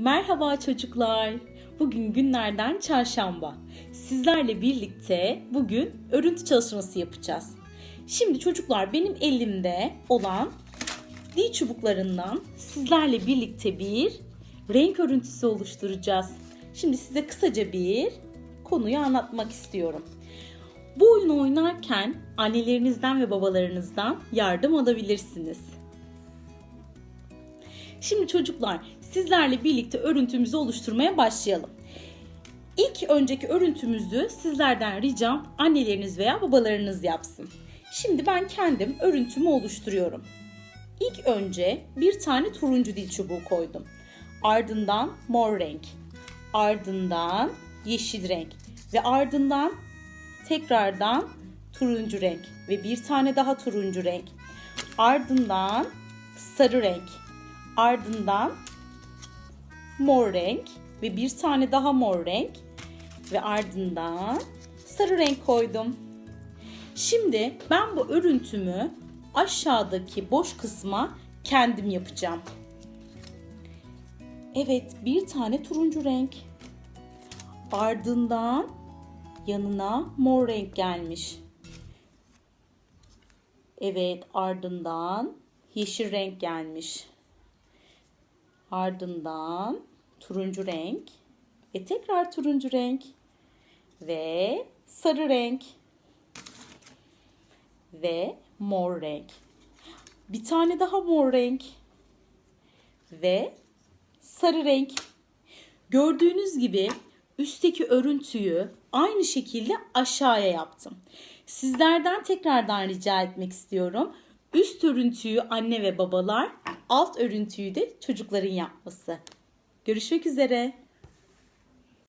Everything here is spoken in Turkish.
Merhaba çocuklar. Bugün günlerden çarşamba. Sizlerle birlikte bugün örüntü çalışması yapacağız. Şimdi çocuklar benim elimde olan dil çubuklarından sizlerle birlikte bir renk örüntüsü oluşturacağız. Şimdi size kısaca bir konuyu anlatmak istiyorum. Bu oyunu oynarken annelerinizden ve babalarınızdan yardım alabilirsiniz. Şimdi çocuklar sizlerle birlikte örüntümüzü oluşturmaya başlayalım. İlk önceki örüntümüzü sizlerden ricam anneleriniz veya babalarınız yapsın. Şimdi ben kendim örüntümü oluşturuyorum. İlk önce bir tane turuncu dil çubuğu koydum. Ardından mor renk. Ardından yeşil renk. Ve ardından tekrardan turuncu renk. Ve bir tane daha turuncu renk. Ardından sarı renk. Ardından mor renk ve bir tane daha mor renk ve ardından sarı renk koydum. Şimdi ben bu örüntümü aşağıdaki boş kısma kendim yapacağım. Evet, bir tane turuncu renk. Ardından yanına mor renk gelmiş. Evet, ardından yeşil renk gelmiş. Ardından turuncu renk ve tekrar turuncu renk ve sarı renk ve mor renk. Bir tane daha mor renk ve sarı renk. Gördüğünüz gibi üstteki örüntüyü aynı şekilde aşağıya yaptım. Sizlerden tekrardan rica etmek istiyorum. Üst örüntüyü anne ve babalar, alt örüntüyü de çocukların yapması. Görüşmek üzere.